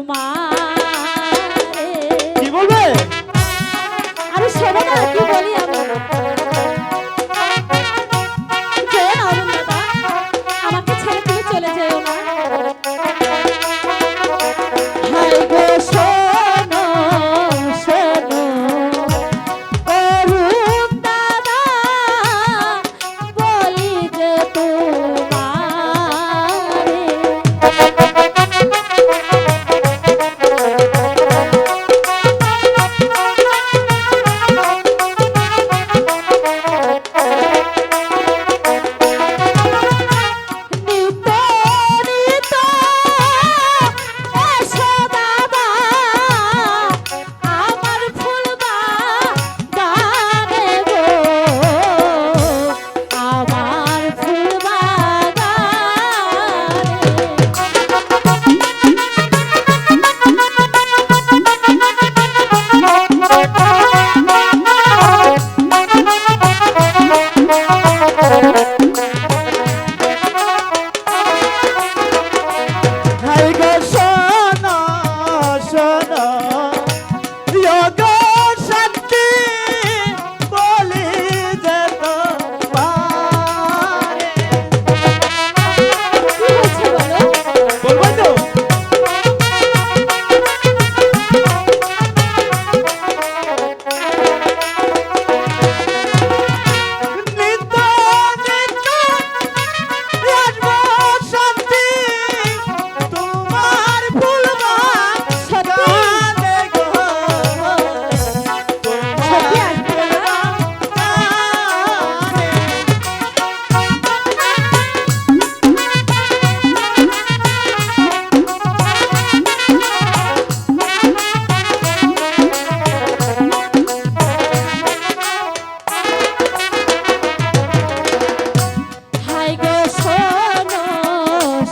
তোমার। কি বলবে? আরে শোনো না কি বলি আমি? আমাকে ছেড়ে তুমি চলে যেও না। হাই গো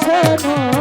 say no.